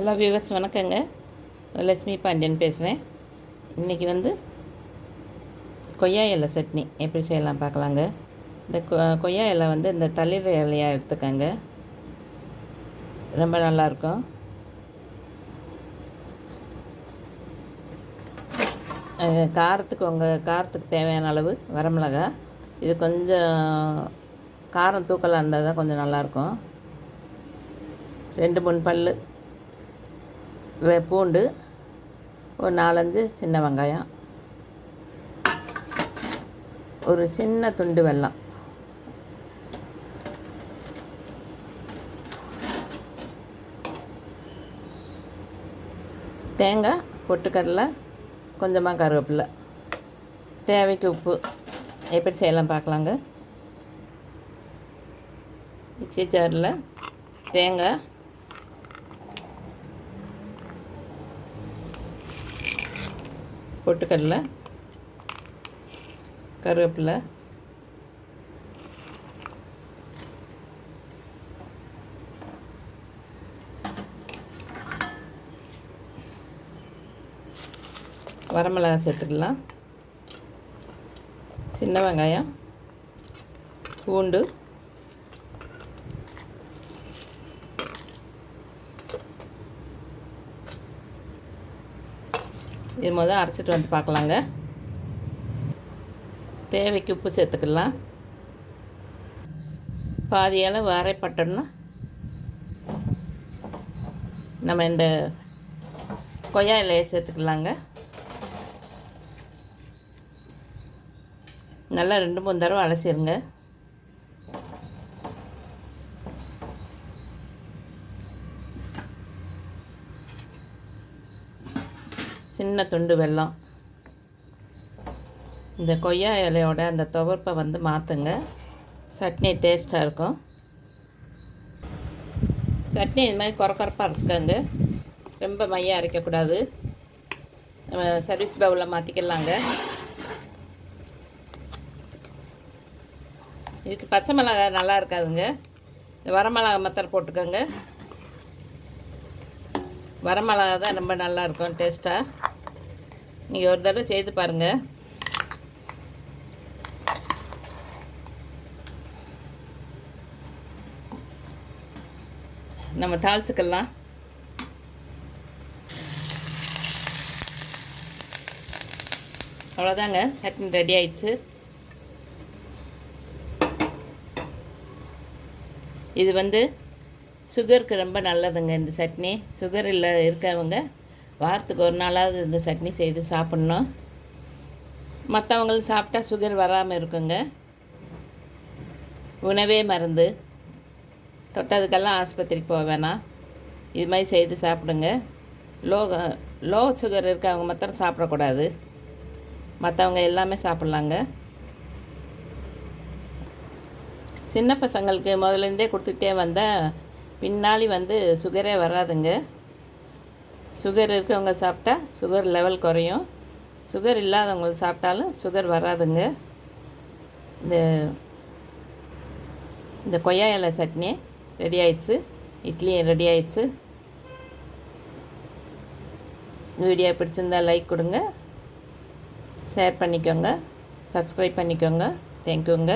Hello viewers வணக்கங்க. லட்சுமி பாண்டியன் பேசுகிறேன் இன்றைக்கி வந்து கொய்யா இலை சட்னி. எப்படி செய்யலாம் பார்க்கலாங்க? இந்த கொ- கொய்யா இலை வந்து இந்த தளிர் இலையாக எடுத்துக்கோங்க. ரொம்ப நல்லாயிருக்கும். காரத்துக்கு உங்கள் காரத்துக்கு தேவையான அளவு வரமிளகா. இது கொஞ்சம் காரம் தூக்கலாக இருந்தால் தான் கொஞ்சம் நல்லாயிருக்கும். ரெண்டு மூணு பல் பூண்டு ஒரு நாலஞ்சு சின்ன வெங்காயம் ஒரு சின்ன துண்டு வெல்லம். தேங்காய் பொட்டுக்கடலை கொஞ்சமாக கருவேப்பிலை. தேவைக்கு உப்பு. எப்படி செய்யலாம் பார்க்கலாங்க? மிக்சி ஜாரில் தேங்காய் பொட்டுக்கடலை கருவேப்பிலை வரமிளகா சேர்த்துக்கலாம். சின்ன வெங்காயம் பூண்டு இது முதல் அரைச்சிட்டு வந்து பார்க்கலாங்க. தேவைக்கு உப்பு சேர்த்துக்கலாம். பாதி அளவு அரைப்பட்டோம்னா நம்ம இந்த கொய்யா இலையை சேர்த்துக்கலாங்க. நல்லா ரெண்டு மூணு தடவை அலசிடுங்க சின்ன துண்டு வெல்லம். இந்த கொய்யா இலையோட அந்த துவர்ப்பை வந்து மாற்றுங்க சட்னி டேஸ்ட்டாக இருக்கும். சட்னி இது மாதிரி குறை குறைப்பாக அரைச்சிக்கோங்க. ரொம்ப மையம் அரைக்கக்கூடாது. நம்ம சர்வீஸ் பவுலில் மாற்றிக்கலாங்க இதுக்கு பச்சை மிளகாய் நல்லா இருக்காதுங்க. வரமிளகா மத்தர் போட்டுக்கோங்க. வரமிளகா தான் ரொம்ப நல்லா இருக்கும் டேஸ்ட்டாக நீங்கள் ஒரு தடவை செய்து பாருங்கள் நம்ம தாளிச்சுக்கலாம். அவ்வளோதாங்க சட்னி ரெடி ஆயிடுச்சு. இது வந்து சுகருக்கு ரொம்ப நல்லதுங்க இந்த சட்னி. சுகர் இல்லை இருக்கவங்க வாரத்துக்கு ஒரு நாளாவது இந்த சட்னி செய்து சாப்பிட்ணும். மற்றவங்களும் சாப்பிட்டா சுகர் வராமல் இருக்குங்க. உணவே மருந்து. தொட்டதுக்கெல்லாம் ஆஸ்பத்திரிக்கு போக வேணாம். இது மாதிரி செய்து சாப்பிடுங்க. லோ லோ சுகர் இருக்கவங்க மாத்திரம் சாப்பிடக்கூடாது. மற்றவங்க எல்லாமே சாப்பிட்லாங்க. சின்ன பசங்களுக்கு முதலேருந்தே கொடுத்துக்கிட்டே வந்தால் பின்னாடி வந்து சுகரே வராதுங்க. சுகர் இருக்கவங்க சாப்பிட்டா சுகர் லெவல் குறையும். சுகர் இல்லாதவங்க சாப்பிட்டாலும் சுகர் வராதுங்க. இந்த இந்த கொய்யா இலை சட்னி ரெடி ஆயிடுச்சு. இட்லியும் ரெடி ஆயிடுச்சு. வீடியோ பிடிச்சிருந்தா லைக் கொடுங்க. ஷேர் பண்ணிக்கோங்க. சப்ஸ்கிரைப் பண்ணிக்கோங்க. தேங்க்யூங்க